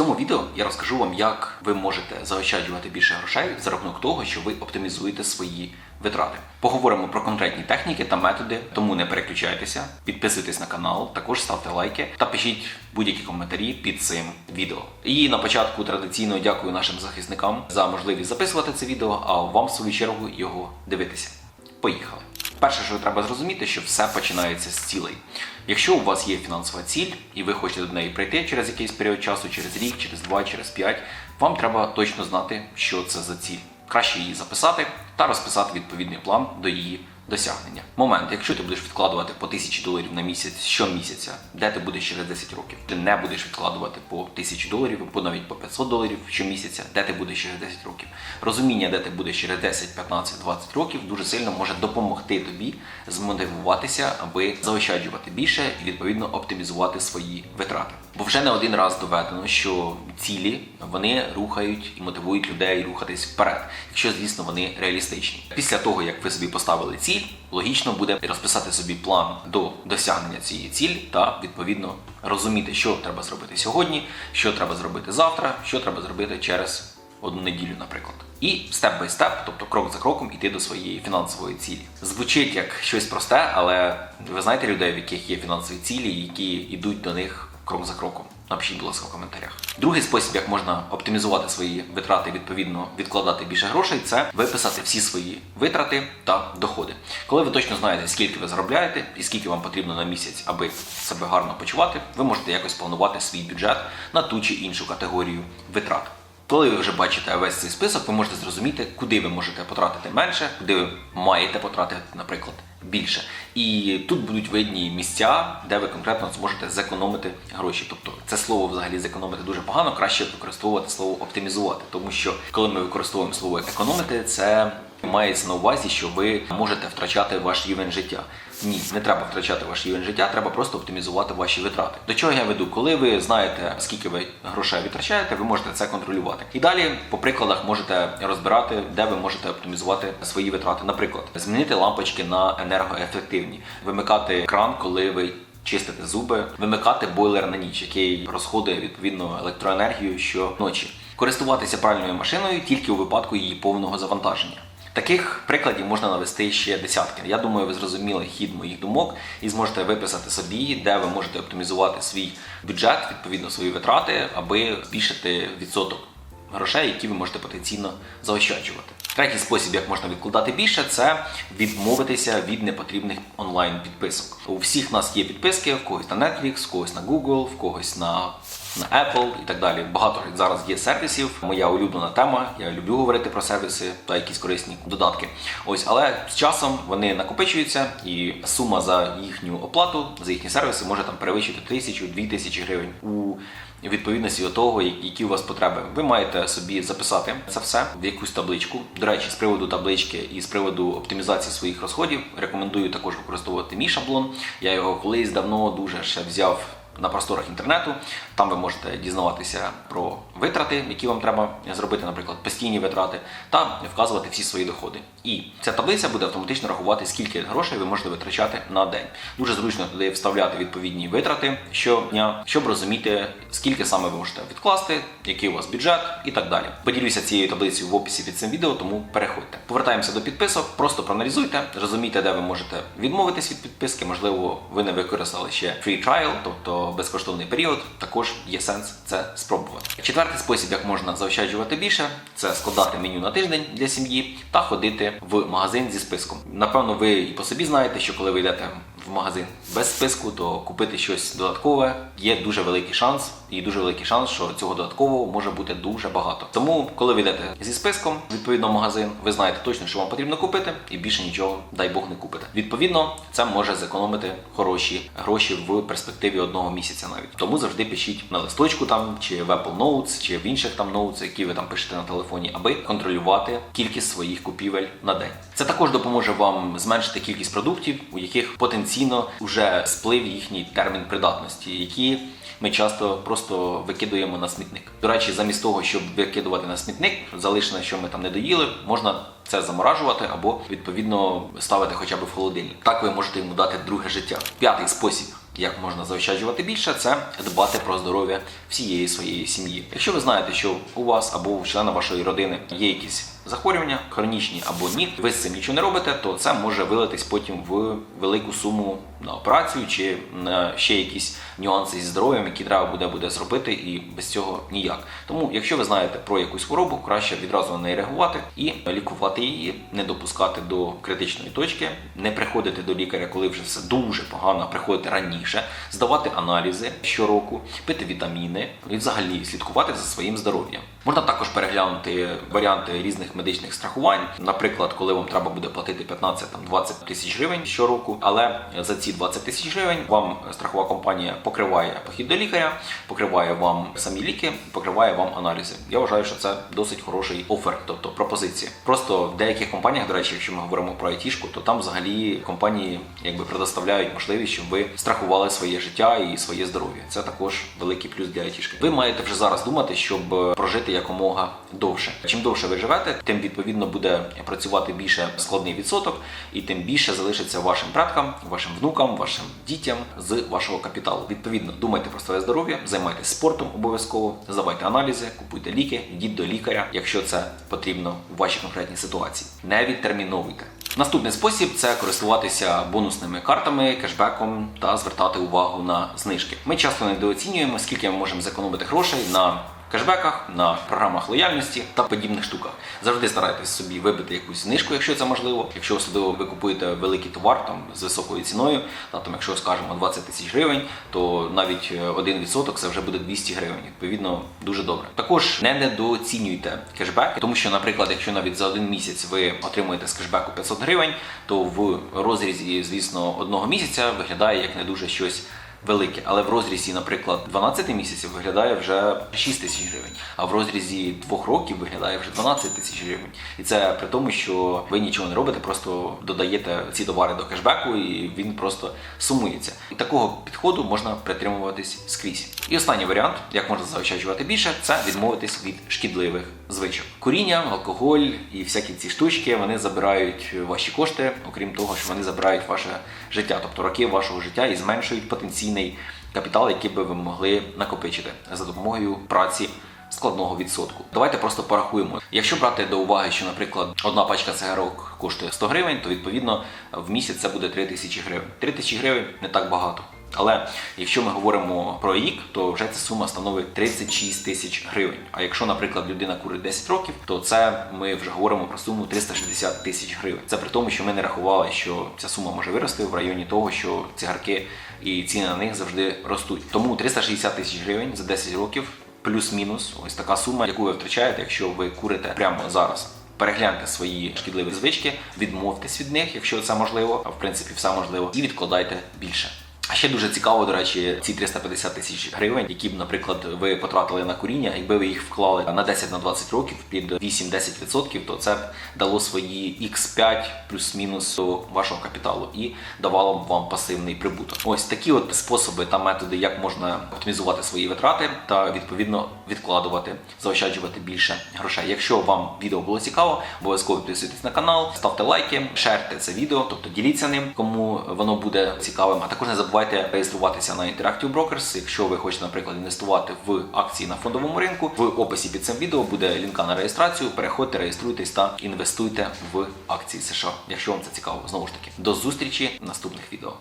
цьому відео я розкажу вам, як ви можете заощаджувати більше грошей за рахунок того, що ви оптимізуєте свої витрати. Поговоримо про конкретні техніки та методи, тому не переключайтеся, підписуйтесь на канал, також ставте лайки та пишіть будь-які коментарі під цим відео. І на початку традиційно дякую нашим захисникам за можливість записувати це відео, а вам в свою чергу його дивитися. Поїхали! Перше, що треба зрозуміти, що все починається з цілей. Якщо у вас є фінансова ціль і ви хочете до неї прийти через якийсь період часу, через рік, через два, через п'ять, вам треба точно знати, що це за ціль. Краще її записати та розписати відповідний план до її досягнення. Момент, якщо ти будеш відкладувати по 1000 доларів на місяць щомісяця, де ти будеш через 10 років? Ти не будеш відкладувати по 1000 доларів або навіть по 500 доларів щомісяця, де ти будеш через 10 років. Розуміння, де ти будеш через 10, 15, 20 років, дуже сильно може допомогти тобі змотивуватися, аби заощаджувати більше і відповідно оптимізувати свої витрати. Бо вже не один раз доведено, що цілі вони рухають і мотивують людей рухатись вперед, якщо звісно вони реалістичні. Після того як ви собі поставили ціль, логічно буде розписати собі план до досягнення цієї цілі та відповідно розуміти, що треба зробити сьогодні, що треба зробити завтра, що треба зробити через одну неділю, наприклад. І степ бай степ, тобто крок за кроком, іти до своєї фінансової цілі. Звучить як щось просте, але ви знаєте людей, в яких є фінансові цілі, які йдуть до них крок за кроком. Напишіть, будь ласка, в коментарях. Другий спосіб, як можна оптимізувати свої витрати, відповідно відкладати більше грошей, це виписати всі свої витрати та доходи. Коли ви точно знаєте, скільки ви заробляєте і скільки вам потрібно на місяць, аби себе гарно почувати, ви можете якось планувати свій бюджет на ту чи іншу категорію витрат. Коли ви вже бачите весь цей список, ви можете зрозуміти, куди ви можете потратити менше, куди ви маєте потратити, наприклад, більше. І тут будуть видні місця, де ви конкретно зможете зекономити гроші. Тобто це слово взагалі зекономити дуже погано, краще використовувати слово оптимізувати, тому що коли ми використовуємо слово економити, це мається на увазі, що ви можете втрачати ваш рівень життя. Ні, не треба втрачати ваш рівень життя, треба просто оптимізувати ваші витрати. До чого я веду? Коли ви знаєте, скільки ви грошей витрачаєте, ви можете це контролювати. І далі по прикладах можете розбирати, де ви можете оптимізувати свої витрати. Наприклад, змінити лампочки на енергоефективні, вимикати кран, коли ви. Чистити зуби, вимикати бойлер на ніч, який розходує відповідно електроенергію щоночі, користуватися пральною машиною тільки у випадку її повного завантаження. Таких прикладів можна навести ще десятки. Я думаю, ви зрозуміли хід моїх думок і зможете виписати собі, де ви можете оптимізувати свій бюджет, відповідно свої витрати, аби збільшити відсоток грошей, які ви можете потенційно заощаджувати. Третій спосіб, як можна відкладати більше, це відмовитися від непотрібних онлайн підписок. У всіх нас є підписки, в когось на Netflix, в когось на Google, в когось на на Apple і так далі. Багато зараз є сервісів. Моя улюблена тема. Я люблю говорити про сервіси та якісь корисні додатки. Ось, але з часом вони накопичуються, і сума за їхню оплату за їхні сервіси може там перевищити тисячу, дві тисячі гривень у відповідності до того, які у вас потреби. Ви маєте собі записати це все в якусь табличку. До речі, з приводу таблички і з приводу оптимізації своїх розходів рекомендую також використовувати мій шаблон. Я його колись давно дуже ще взяв на просторах інтернету. Там ви можете дізнаватися про витрати, які вам треба зробити, наприклад, постійні витрати, та вказувати всі свої доходи. І ця таблиця буде автоматично рахувати, скільки грошей ви можете витрачати на день. Дуже зручно туди вставляти відповідні витрати щодня, щоб розуміти, скільки саме ви можете відкласти, який у вас бюджет і так далі. Поділюся цією таблицею в описі під цим відео, тому переходьте. Повертаємося до підписок, просто проаналізуйте, розумійте, де ви можете відмовитись від підписки. Можливо, ви не використали ще free trial, тобто безкоштовний період. Також є сенс це спробувати. Четвертий спосіб, як можна заощаджувати більше, це складати меню на тиждень для сім'ї та ходити в магазин зі списком. Напевно, ви і по собі знаєте, що коли ви йдете в магазин без списку, то купити щось додаткове є дуже великий шанс, і дуже великий шанс, що цього додаткового може бути дуже багато. Тому, коли ви йдете зі списком, відповідно в магазин, ви знаєте точно, що вам потрібно купити, і більше нічого, дай Бог, не купите. Відповідно, це може зекономити хороші гроші в перспективі одного місяця навіть. Тому завжди пишіть на листочку там чи в Apple Notes, чи в інших там Notes, які ви там пишете на телефоні, аби контролювати кількість своїх купівель на день. Це також допоможе вам зменшити кількість продуктів, у яких потенційно вже сплив їхній термін придатності, які ми часто просто викидуємо на смітник. До речі, замість того, щоб викидувати на смітник, залишене, що ми там не доїли, можна це заморажувати або відповідно ставити хоча б в холодильник. Так ви можете йому дати друге життя. П'ятий спосіб як можна заощаджувати більше, це дбати про здоров'я всієї своєї сім'ї. Якщо ви знаєте, що у вас або у члена вашої родини є якісь захворювання, хронічні або ні, ви з цим нічого не робите, то це може вилитись потім в велику суму на операцію чи на ще якісь нюанси зі здоров'ям, які треба буде, буде зробити, і без цього ніяк. Тому, якщо ви знаєте про якусь хворобу, краще відразу на неї реагувати і лікувати її, не допускати до критичної точки, не приходити до лікаря, коли вже все дуже погано, приходити раніше, здавати аналізи щороку, пити вітаміни і взагалі слідкувати за своїм здоров'ям. Можна також переглянути варіанти різних медичних страхувань, наприклад, коли вам треба буде платити 15-20 тисяч гривень щороку, але за ці 20 тисяч гривень вам страхова компанія покриває похід до лікаря, покриває вам самі ліки, покриває вам аналізи. Я вважаю, що це досить хороший офер, тобто пропозиція. Просто в деяких компаніях, до речі, якщо ми говоримо про айтішку, то там взагалі компанії якби предоставляють можливість, щоб ви страхували своє життя і своє здоров'я. Це також великий плюс для айтішки. Ви маєте вже зараз думати, щоб прожити якомога довше. Чим довше ви живете, тим відповідно буде працювати більше складний відсоток, і тим більше залишиться вашим предкам, вашим внукам, вашим дітям з вашого капіталу. Відповідно, думайте про своє здоров'я, займайтесь спортом обов'язково, здавайте аналізи, купуйте ліки, йдіть до лікаря, якщо це потрібно в вашій конкретній ситуації. Не відтерміновуйте. Наступний спосіб це користуватися бонусними картами, кешбеком та звертати увагу на знижки. Ми часто недооцінюємо, скільки ми можемо зекономити грошей на кешбеках, на програмах лояльності та подібних штуках. Завжди старайтесь собі вибити якусь знижку, якщо це можливо. Якщо особливо ви купуєте великий товар там з високою ціною, та, там, якщо скажемо 20 тисяч гривень, то навіть е, 1% це вже буде 200 гривень. Відповідно, дуже добре. Також не недооцінюйте кешбек, тому що, наприклад, якщо навіть за один місяць ви отримуєте з кешбеку 500 гривень, то в розрізі, звісно, одного місяця виглядає як не дуже щось велике, але в розрізі, наприклад, 12 місяців виглядає вже 6 тисяч гривень, а в розрізі 2 років виглядає вже 12 тисяч гривень. І це при тому, що ви нічого не робите, просто додаєте ці товари до кешбеку, і він просто сумується. І такого підходу можна притримуватись скрізь. І останній варіант, як можна заощаджувати більше, це відмовитись від шкідливих звичок. Куріння, алкоголь і всякі ці штучки вони забирають ваші кошти, окрім того, що вони забирають ваше життя, тобто роки вашого життя і зменшують потенційний капітал, який би ви могли накопичити за допомогою праці. Складного відсотку. Давайте просто порахуємо. Якщо брати до уваги, що, наприклад, одна пачка цигарок коштує 100 гривень, то відповідно в місяць це буде 3 тисячі гривень. 3 тисячі гривень не так багато. Але якщо ми говоримо про рік, то вже ця сума становить 36 тисяч гривень. А якщо, наприклад, людина курить 10 років, то це ми вже говоримо про суму 360 тисяч гривень. Це при тому, що ми не рахували, що ця сума може вирости в районі того, що цигарки і ціни на них завжди ростуть. Тому 360 тисяч гривень за 10 років, плюс-мінус, ось така сума, яку ви втрачаєте, якщо ви курите прямо зараз. Перегляньте свої шкідливі звички, відмовтесь від них, якщо це можливо, а в принципі все можливо, і відкладайте більше. А ще дуже цікаво, до речі, ці 350 тисяч гривень, які б, наприклад, ви потратили на куріння, якби ви їх вклали на 10-20 років під 8-10%, то це б дало свої x5 плюс-мінус до вашого капіталу і давало б вам пасивний прибуток. Ось такі от способи та методи, як можна оптимізувати свої витрати та відповідно відкладувати, заощаджувати більше грошей. Якщо вам відео було цікаво, обов'язково підписуйтесь на канал, ставте лайки, шерте це відео, тобто діліться ним, кому воно буде цікавим. А також не забувайте реєструватися на Interactive Brokers. Якщо ви хочете, наприклад, інвестувати в акції на фондовому ринку, в описі під цим відео буде лінка на реєстрацію. Переходьте, реєструйтесь та інвестуйте в акції США, якщо вам це цікаво. Знову ж таки, до зустрічі в наступних відео.